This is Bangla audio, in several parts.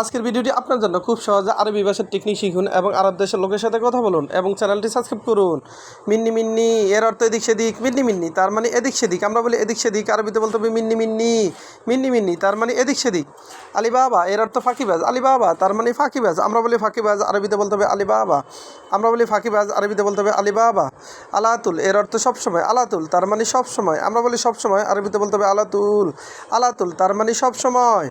আজকের ভিডিওটি আপনার জন্য খুব সহজে আরবি ভাষার টেকনিক শিখুন এবং আরব দেশের লোকের সাথে কথা বলুন এবং চ্যানেলটি সাবস্ক্রাইব করুন। মিন্নি মিন্নি, এর অর্থ এদিক সেদিক, মিন্নি মিন্নি, তার মানে এদিক সেদিক। আমরা বলি এদিক সেদিক, আরবিতে বলতে হবে মিন্নি মিন্নি মিন্নি মিন্নি, তার মানে এদিক সেদিক। আলি বাবা এর অর্থ ফাঁকিবাজ। আলি বাবা তার মানে ফাঁকিবাজ। আমরা বলি ফাঁকিবাজ, আরবিতে বলতে হবে আলি বাবা আমরা বলি ফাঁকিবাজ, আরবিতে বলতে হবে আলি বাবা আলাতুল, এর অর্থ সবসময়। আলাতুল, তার মানে সবসময়। আমরা বলি সবসময়, আরবিতে বলতে হবে আলাতুল। আলাতুল, তার মানে সবসময়।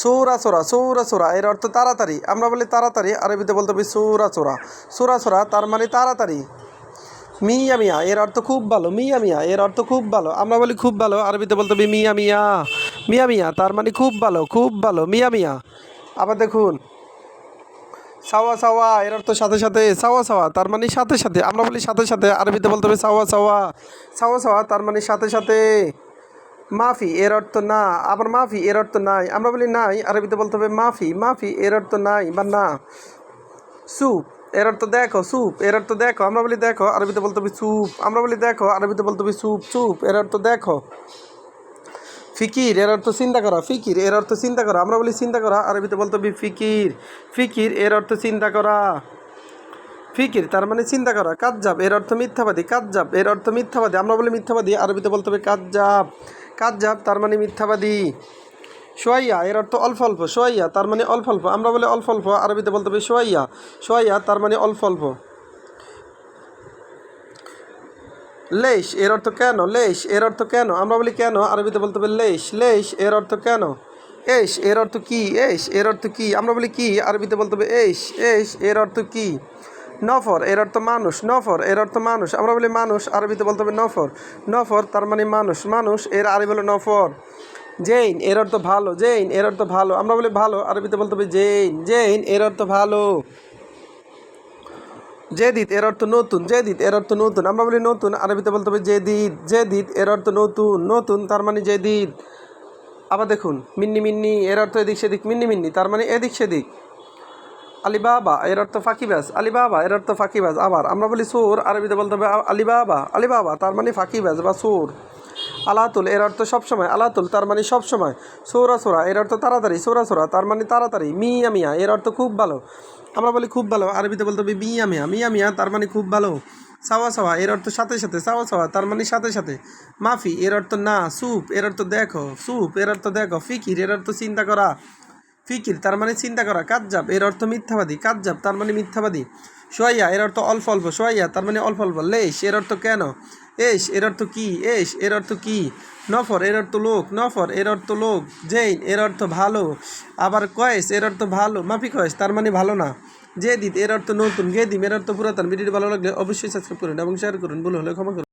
সৌরা সোরা সৌরা সোরা, এর অর্থ তাড়াতাড়ি। আমরা বলি তাড়াতাড়ি, আরবিতে বলতে হবে সৌরা সোরা। সৌরা সোরা, তার মানে তাড়াতাড়ি। মিয়া মিয়া, এর অর্থ খুব ভালো, মিয়া মিয়া, এর অর্থ খুব ভালো। আমরা বলি খুব ভালো, আরবিতে বলতে হবে মিয়া মিয়া। মিয়া মিয়া, তার মানে খুব ভালো খুব ভালো, মিয়া মিয়া। আবার দেখুন, সাওয়া সাওয়া, এর অর্থ সাথে সাথে, সাওয়া সাওয়া, তার মানে সাথে সাথে। আমরা বলি সাথে সাথে, আরবিতে বলতে হবে সাওয়া সাওয়া। সাওয়া সাওয়া, তার মানে সাথে সাথে। মাফি এর অর্থ না আবার মাফি এর অর্থ নাই আমরা বলি নাই আরবিতে বলতে হবে মাফি মাফি এর অর্থ নাই বা না স্যুপ এর অর্থ দেখো স্যুপ এর অর্থ দেখো আমরা বলি দেখো আরবিতে বলতে হবে স্যুপ আমরা বলি দেখো আরবিতে বলতে হবে স্যুপ স্যুপ এর অর্থ দেখো ফিকির এর অর্থ চিন্তা করা ফিকির এর অর্থ চিন্তা করা আমরা বলি চিন্তা করা আরবিতে বলতে হবে ফিকির ফিকির এর অর্থ চিন্তা করা ফিকির তার মানে চিন্তা করা কাজ্জাব এর অর্থ মিথ্যাবাদী কাজ্জাব এর অর্থ মিথ্যাবাদী আমরা বলি মিথ্যাবাদী আরবিতে বলতে হবে কাজ্জাব কাজ্জাব তার মানে মিথ্যাবাদী। সোয়াইয়া, এর অর্থ অল্প অল্প। সোয়াইয়া, তার মানে অল্প অল্প। আমরা বলি অল্প অল্প, আরবিতে বলতে হবে সোয়াইয়া। সোয়াইয়া, তার মানে অল্প অল্প। লেশ, এর অর্থ কেন? লেশ, এর অর্থ কেন? আমরা বলি কেন? আরবিতে বলতে হবে লেশ। লেশ, এর অর্থ কেন? এস এর অর্থ কি? এস এর অর্থ কি? আমরা বলি কি? আরবিতে বলতে হবে এস এস এর অর্থ কি? নফর, এর অর্থ মানুষ, নফর, এর অর্থ মানুষ। আমরা বলি মানুষ, আরবিতে বলতে হবে নফর। নফর তার মানে মানুষ মানুষ, এর আরবি হলো নফর। জৈন এর অর্থ ভালো, জেইন, এর অর্থ ভালো। আমরা বলি ভালো, আরবিতে বলতে হবে জেইন জৈন এর অর্থ ভালো। জেদিদ এর অর্থ নতুন জেদিদ এর অর্থ নতুন। আমরা বলি নতুন, আরবিতে বলতে হবে জেদিদ জেদিদ এর অর্থ নতুন। নতুন তার মানে জেদিদ আবার দেখুন, মিন্নি মিন্নি, এর অর্থ এদিক সেদিক, মিন্নি মিন্নি, তার মানে এদিক সেদিক। আলিবাবা এর অর্থ ফাঁকিবাজ আলিবাবা এর অর্থ ফাঁকিবাজ আবার আমরা বলি সোর আরবিতে বলতে হবে আলিবাবা আলিবাবা তার মানে ফাঁকিবাজ বা সোর আলাতুল এর অর্থ সবসময় আলাতুল তার মানে সবসময় সৌরা সোরা এর অর্থ তাড়াতাড়ি সৌরা সোরা তার মানে তাড়াতাড়ি মিয়া মিয়া এর অর্থ খুব ভালো আমরা বলি খুব ভালো আরবিতে বলতে হবে মিয়া মিয়া মিয়া মিয়া তার মানে খুব ভালো সাওয়া সাওয়া এর অর্থ সাথে সাথে সাওয়া সাওয়া তার মানে সাথে সাথে মাফি এর অর্থ না সুপ এর অর্থ দেখো সুপ এর অর্থ দেখো ফিকির এর অর্থ চিন্তা করা ফিকির তার মানে চিন্তা করা কাজ্জাব এর অর্থ মিথ্যাবাদী কাজ্জাব তার মানে মিথ্যাবাদী সোয়াইয়া এর অর্থ অল্প অল্প সোয়াইয়া তার মানে অল্প অল্প লেশ এর অর্থ কেন এস এর অর্থ কি এস এর অর্থ কি নফর এর অর্থ লোক নফর এর অর্থ লোক জৈন এর অর্থ ভালো আবার কয়েস এর অর্থ ভালো মাফি কয়েস তার মানে ভালো না জেদিদ এর অর্থ নতুন গেদিম এর অর্থ পুরাতন ভিডিওটি ভালো লাগলে অবশ্যই সাবস্ক্রাইব করুন এবং শেয়ার করুন ভুল হলে ক্ষমা করুন